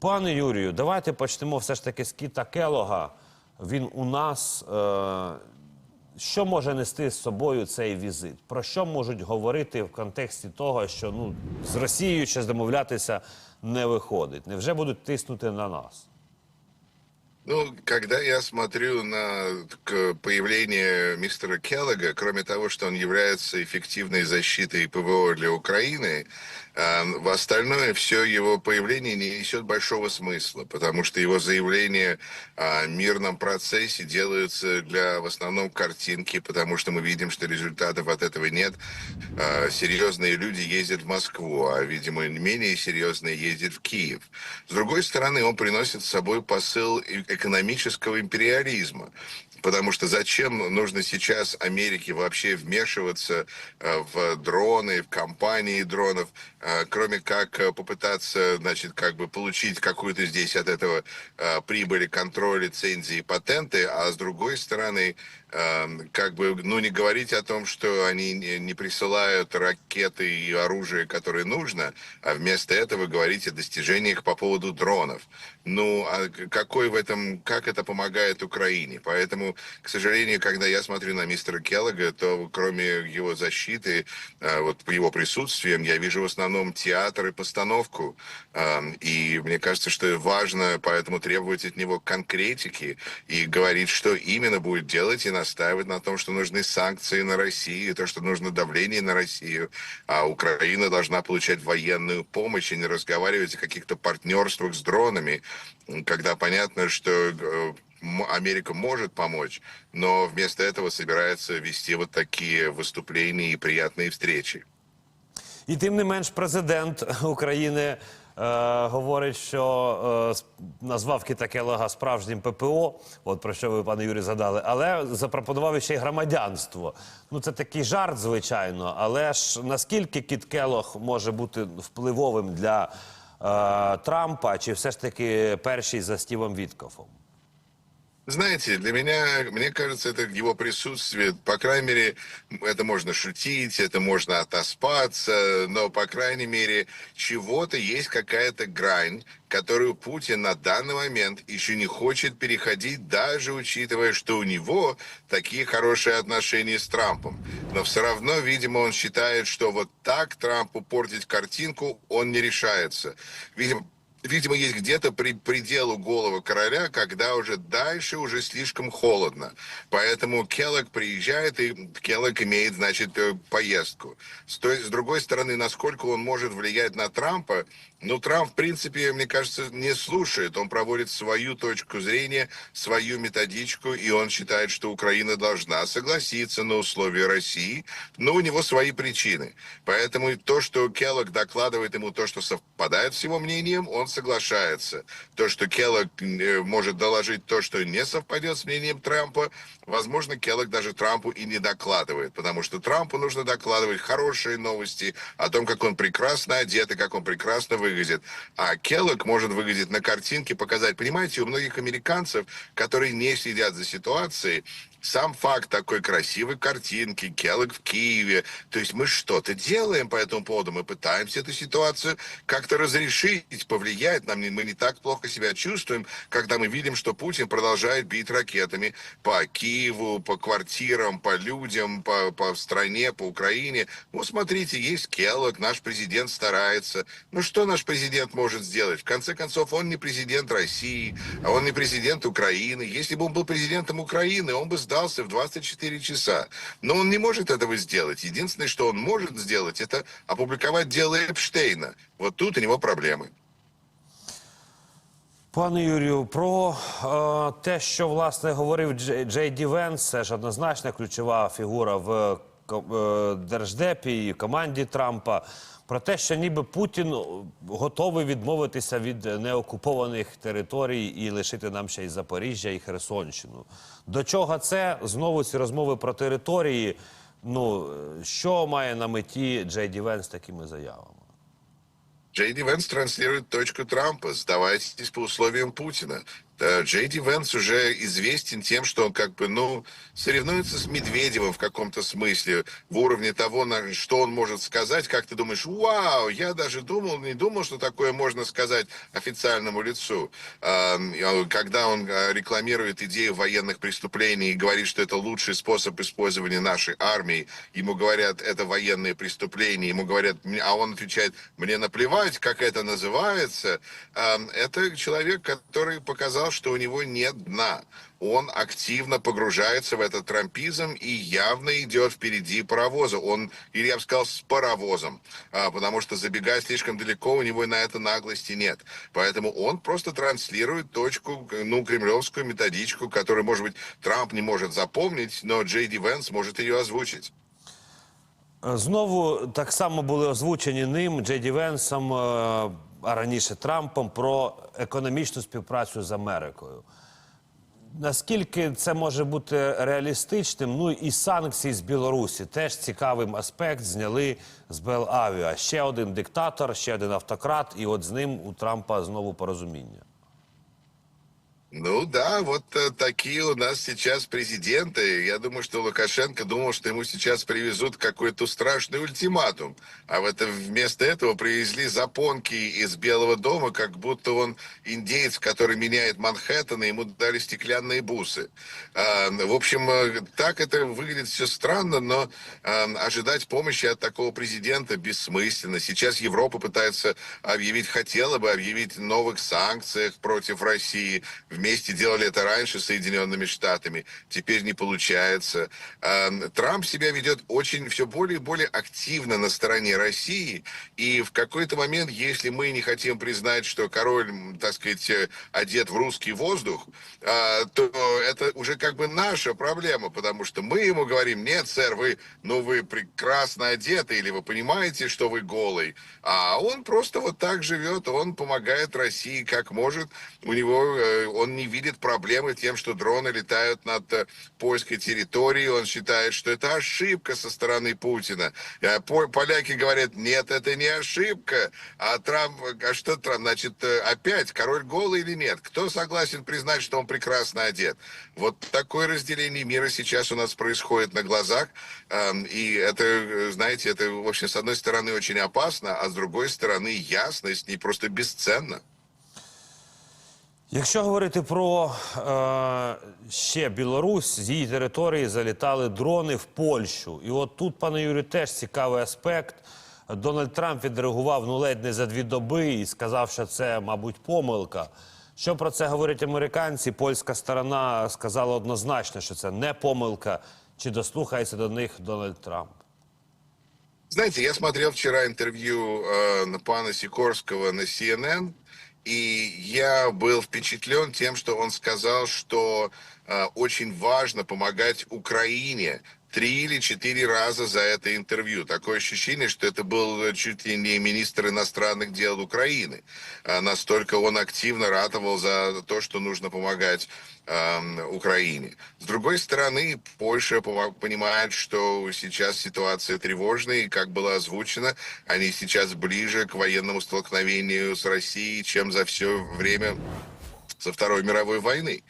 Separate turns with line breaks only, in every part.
Пане Юрію, давайте почнемо все ж таки з Кіта Келога. Він у нас. Е, що може нести з собою цей візит? Про що можуть говорити в контексті того, що ну, з Росією ще домовлятися не виходить? Невже будуть тиснути на нас?
Ну, когда я смотрю на появление мистера Келлога, кроме того, что он является эффективной защитой ПВО для Украины, в остальное все его появление не несет большого смысла, потому что его заявления о мирном процессе делаются для в основном картинки, потому что мы видим, что результатов от этого нет. А, Серьезные люди ездят в Москву, а, видимо, менее серьезные ездят в Киев. С другой стороны, он приносит с собой посыл экономического империализма. Потому что зачем нужно сейчас Америке вообще вмешиваться э, в дроны, в компании дронов, э, кроме как э, попытаться, значит, как бы получить какую-то здесь от этого прибыли, контроль, лицензии, патенты, а с другой стороны, как бы, ну, не говорить о том, что они не присылают ракеты и оружие, которое нужно, а вместо этого говорить о достижениях по поводу дронов. Ну, а какой в этом, как это помогает Украине? Поэтому, к сожалению, когда я смотрю на мистера Келлога, то кроме его защиты, э, вот его присутствием, я вижу в основном театр и постановку. Эм, И мне кажется, что важно поэтому требовать от него конкретики и говорить, что именно будет делать, и настаивать на том, что нужны санкции на Россию, то, что нужно давление на Россию, а Украина должна получать военную помощь и не разговаривать о каких-то партнерствах с дронами, когда понятно, что э, Америка может помочь, но вместо этого собирается вести вот такие выступления и приятные встречи.
І тим не менш, президент України е, говорить, що е, с- назвав Кіта Келога справжнім ППО, от про що ви, пане Юрій, згадали, але запропонував ще й громадянство. Ну це такий жарт, звичайно. Але ж наскільки Кіт Келог може бути впливовим для е, Трампа, чи все ж таки перший за Стівом Віткофом?
Знаете, для меня, мне кажется, это его присутствие, по крайней мере, это можно шутить, это можно отоспаться, но, по крайней мере, чего-то есть какая-то грань, которую Путин на данный момент еще не хочет переходить, даже учитывая, что у него такие хорошие отношения с Трампом. Но все равно, видимо, он считает, что вот так Трампу портить картинку он не решается. Видимо, Видимо, есть где-то при пределу головы короля, когда уже дальше уже слишком холодно. Поэтому Келлог приезжает, и Келлог имеет, значит, э, поездку. С, той, с другой стороны, насколько он может влиять на Трампа, ну, Трамп, в принципе, мне кажется, не слушает. Он проводит свою точку зрения, свою методичку, и он считает, что Украина должна согласиться на условия России, но у него свои причины. Поэтому то, что Келлог докладывает ему то, что совпадает с его мнением, он соглашается. То, что Келлог э, может доложить то, что не совпадет с мнением Трампа, возможно, Келлог даже Трампу и не докладывает, потому что Трампу нужно докладывать хорошие новости о том, как он прекрасно одет и как он прекрасно выглядит. А Келлог может выглядеть на картинке, показать. Понимаете, у многих американцев, которые не следят за ситуацией, сам факт такой красивой картинки, Келлог в Киеве, то есть мы что-то делаем по этому поводу, мы пытаемся эту ситуацию как-то разрешить, повлиять, нам мы не так плохо себя чувствуем, когда мы видим, что Путин продолжает бить ракетами по Киеву, по квартирам, по людям, по, по стране, по Украине. Ну, смотрите, есть Келлог, наш президент старается. Ну, что наш президент может сделать? В конце концов, он не президент России, а он не президент Украины. Если бы он был президентом Украины, он бы сдался в 24 часа. Но он не может этого сделать. Единственное, что он может сделать, это опубликовать дело Эпштейна. Вот тут у него проблемы.
Пане Юрію, про е, те, що власне говорив Дж- Джей Ді Венс, це ж однозначна ключова фігура в ко- е, держдепі і команді Трампа. Про те, що ніби Путін готовий відмовитися від неокупованих територій і лишити нам ще й Запоріжжя і Херсонщину. До чого це знову ці розмови про території? Ну е, що має на меті Джей Ді Венс такими заявами?
Джей Ди Венс точку Трампа. Сдавайтесь по условиям Путина. Э, Джей Венс уже известен тем, что он как бы, ну, соревнуется с Медведевым в каком-то смысле, в уровне того, на что он может сказать, как ты думаешь, вау, я даже думал, не думал, что такое можно сказать официальному лицу. А, Когда он а, рекламирует идею военных преступлений и говорит, что это лучший способ использования нашей армии, ему говорят, это военные преступления, ему говорят, а он отвечает, мне наплевать, как это называется. А, Это человек, который показал, что у него нет дна. Он активно погружается в этот трампизм и явно идет впереди паровоза. Он, или я бы сказал, с паровозом. А, потому что забегать слишком далеко у него на это наглости нет. Поэтому он просто транслирует точку, ну, кремлевскую методичку, которую, может быть, Трамп не может запомнить, но Джей Ди Венс может ее озвучить.
Знову так само були озвучені ним Джей Ді Венсом, е, а раніше Трампом про економічну співпрацю з Америкою. Наскільки це може бути реалістичним? Ну і санкції з Білорусі теж цікавий аспект зняли з Белавіа. Ще один диктатор, ще один автократ, і от з ним у Трампа знову порозуміння.
Ну да, вот э, такие у нас сейчас президенты. Я думаю, что Лукашенко думал, что ему сейчас привезут какой-то страшный ультиматум. А в это, вместо этого привезли запонки из Белого дома, как будто он индеец, который меняет Манхэттен, и ему дали стеклянные бусы. А, в общем, э, так это выглядит все странно, но а, ожидать помощи от такого президента бессмысленно. Сейчас Европа пытается объявить, хотела бы объявить новых санкциях против России. Вместе делали это раньше с Соединенными Штатами. Теперь не получается. А, Трамп себя ведет очень все более и более активно на стороне России. И в какой-то момент, если мы не хотим признать, что король, так сказать, э, одет в русский воздух, а, то это уже как бы наша проблема, потому что мы ему говорим, нет, сэр, вы, ну вы прекрасно одеты, или вы понимаете, что вы голый. А он просто вот так живет, он помогает России как может. У него, э, он не видит проблемы тем, что дроны летают над э, польской территорией. Он считает, что это ошибка со стороны Путина. По- Поляки говорят, нет, это не ошибка. А Трамп, а что Трамп, значит, э, опять король голый или нет? Кто согласен признать, что он прекрасно одет? Вот такое разделение мира сейчас у нас происходит на глазах. Эм, И это, э, знаете, это, в общем, с одной стороны очень опасно, а с другой стороны ясность не просто бесценна.
Якщо говорити про е, ще Білорусь, з її території залітали дрони в Польщу. І от тут, пане Юрію, теж цікавий аспект. Дональд Трамп відреагував ну ледь не за дві доби і сказав, що це, мабуть, помилка. Що про це говорять американці? Польська сторона сказала однозначно, що це не помилка. Чи дослухається до них Дональд Трамп?
Знаете, я смотрел вчера интервью э, пана Сикорского на CNN, и я был впечатлен тем, что он сказал, что э, очень важно помогать Украине три или четыре раза за это интервью. Такое ощущение, что это был э, чуть ли не министр иностранных дел Украины. А Настолько он активно ратовал за то, что нужно помогать эм, Украине. С другой стороны, Польша понимает, что сейчас ситуация тревожная, и как было озвучено, они сейчас ближе к военному столкновению с Россией, чем за все время со Второй мировой войны.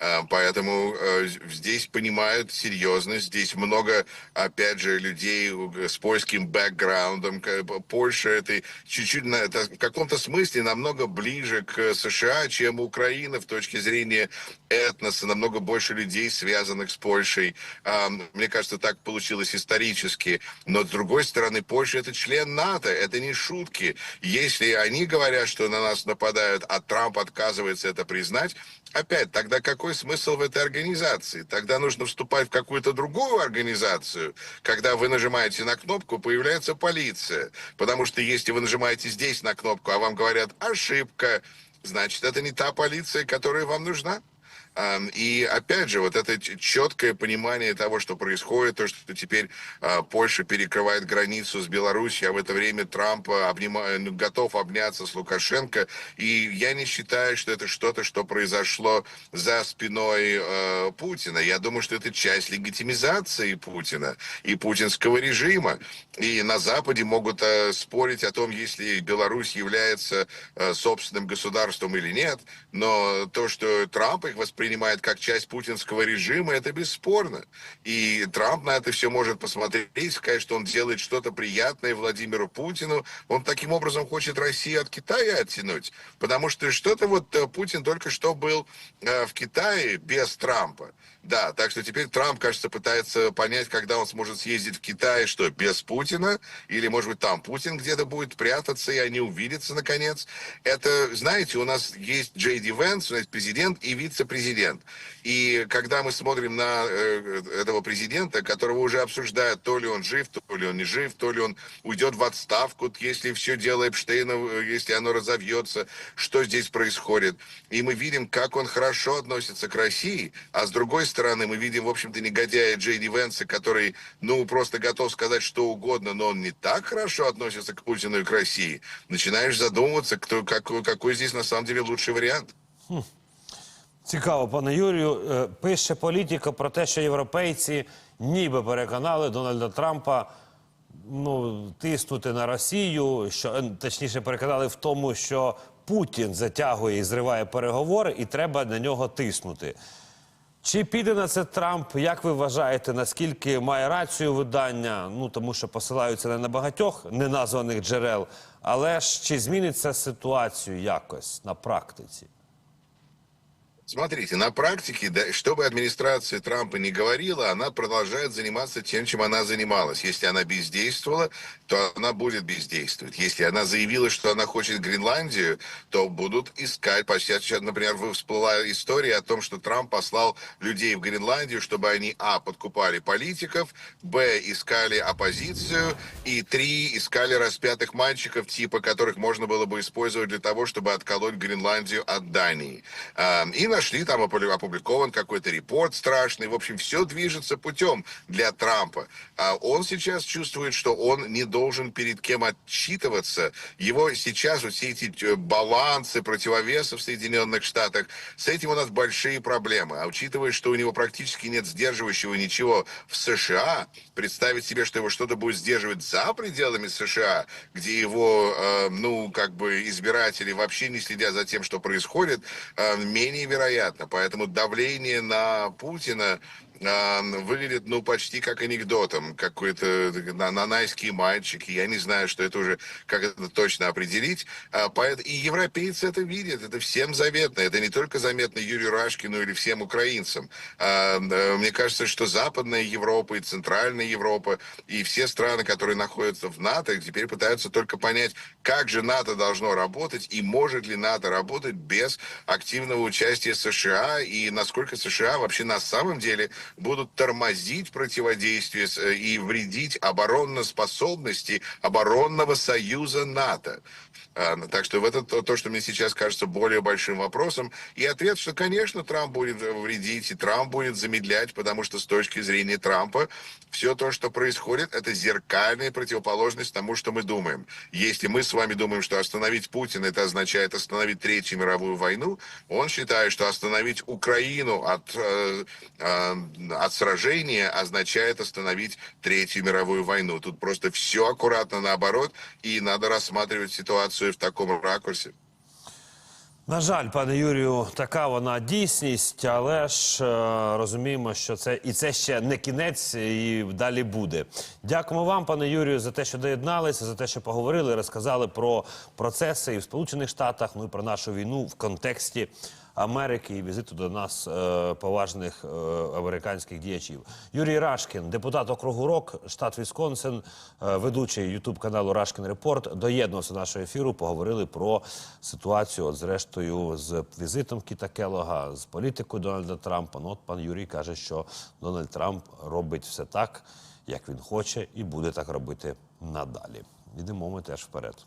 А, Поэтому э, здесь понимают серьезность, здесь много, опять же, людей э, с польским бэкграундом. Польша это чуть-чуть, это в каком-то смысле намного ближе к США, чем Украина в точке зрения этноса, намного больше людей, связанных с Польшей. А, Мне кажется, так получилось исторически. Но с другой стороны, Польша это член НАТО, это не шутки. Если они говорят, что на нас нападают, а Трамп отказывается это признать, опять, тогда какой смысл в этой организации? Тогда нужно вступать в какую-то другую организацию. Когда вы нажимаете на кнопку, появляется полиция. Потому что если вы нажимаете здесь на кнопку, а вам говорят «ошибка», значит, это не та полиция, которая вам нужна. И опять же, вот это четкое понимание того, что происходит, то, что теперь а, Польша перекрывает границу с Беларусью, а в это время Трамп а, обнима- ну, готов обняться с Лукашенко. И я не считаю, что это что-то, что произошло за спиной э, Путина. Я думаю, что это часть легитимизации Путина и путинского режима. И на Западе могут спорить о том, если Беларусь является собственным государством или нет. Но то, что Трамп их воспринимает как часть путинского режима, это бесспорно. И Трамп на это все может посмотреть, сказать, что он делает что-то приятное Владимиру Путину. Он таким образом хочет Россию от Китая оттянуть. Потому что что-то вот э, Путин только что был э, в Китае без Трампа. Да, так что теперь Трамп, кажется, пытается понять, когда он сможет съездить в Китай, что без Путина, или, может быть, там Путин где-то будет прятаться, и они увидятся, наконец. Это, знаете, у нас есть Джей Ди Венс, у нас есть президент и вице-президент. И когда мы смотрим на э, этого президента, которого уже обсуждают, то ли он жив, то ли он не жив, то ли он уйдет в отставку, если все дело Эпштейна, э, если оно разовьется, что здесь происходит. И мы видим, как он хорошо относится к России, а с другой стороны мы видим, в общем-то, негодяя Джей Ди Венса, который, ну, просто готов сказать что угодно, но он не так хорошо относится к Путину и к России. Начинаешь задумываться, кто, какой, какой здесь на самом деле лучший вариант.
Цікаво, пане Юрію. Е, Пише політика про те, що європейці ніби переконали Дональда Трампа ну, тиснути на Росію, що е, точніше переконали в тому, що Путін затягує і зриває переговори, і треба на нього тиснути. Чи піде на це Трамп? Як ви вважаєте, наскільки має рацію видання? Ну тому що посилаються не на багатьох неназваних джерел, але ж чи зміниться ситуацію якось на практиці?
Смотрите, на практике, да, что бы администрация Трампа не говорила, она продолжает заниматься тем, чем она занималась. Если она бездействовала, то она будет бездействовать. Если она заявила, что она хочет Гренландию, то будут искать. Почти, например, всплыла история о том, что Трамп послал людей в Гренландию, чтобы они, а, подкупали политиков, б, искали оппозицию, и три, искали распятых мальчиков, типа которых можно было бы использовать для того, чтобы отколоть Гренландию от Дании. А, И нашли, там опу- опубликован какой-то репорт страшный. В общем, все движется путем для Трампа. А он сейчас чувствует, что он не должен перед кем отчитываться. Его сейчас вот все эти э, балансы, противовесы в Соединенных Штатах, с этим у нас большие проблемы. А учитывая, что у него практически нет сдерживающего ничего в США, представить себе, что его что-то будет сдерживать за пределами США, где его, э, ну, как бы избиратели вообще не следят за тем, что происходит, э, менее вероятно. Поэтому давление на Путина выглядит, ну, почти как анекдотом. Какой-то на- нанайские мальчики. Я не знаю, что это уже, как это точно определить. А, И европейцы это видят. Это всем заметно. Это не только заметно Юрию Рашкину или всем украинцам. А, Мне кажется, что Западная Европа и Центральная Европа и все страны, которые находятся в НАТО, теперь пытаются только понять, как же НАТО должно работать и может ли НАТО работать без активного участия США и насколько США вообще на самом деле будут тормозить противодействие э, и вредить обороноспособности оборонного союза НАТО. А, ну, Так что в это то, то, что мне сейчас кажется более большим вопросом. И ответ, что, конечно, Трамп будет э, вредить, и Трамп будет замедлять, потому что с точки зрения Трампа все то, что происходит, это зеркальная противоположность тому, что мы думаем. Если мы с вами думаем, что остановить Путина, это означает остановить Третью мировую войну, он считает, что остановить Украину от, э, от сражения означает остановить Третью мировую войну. Тут просто все аккуратно наоборот, и надо рассматривать ситуацию в таком ракурсе.
На жаль, пане Юрію, така вона дійсність, але ж е, розуміємо, що це і це ще не кінець, і далі буде. Дякуємо вам, пане Юрію, за те, що доєдналися, за те, що поговорили, розказали про процеси і в Сполучених Штатах, ну і про нашу війну в контексті Америки і візиту до нас е, поважних е, американських діячів. Юрій Рашкін, депутат округу Рок, штат Вісконсин, е, ведучий Ютуб каналу Рашкін Репорт, доєднувався до нашого ефіру. Поговорили про ситуацію, от, зрештою, з візитом Кіта Келога, з політикою Дональда Трампа. Ну, от пан Юрій каже, що Дональд Трамп робить все так, як він хоче, і буде так робити надалі. Йдемо ми теж вперед.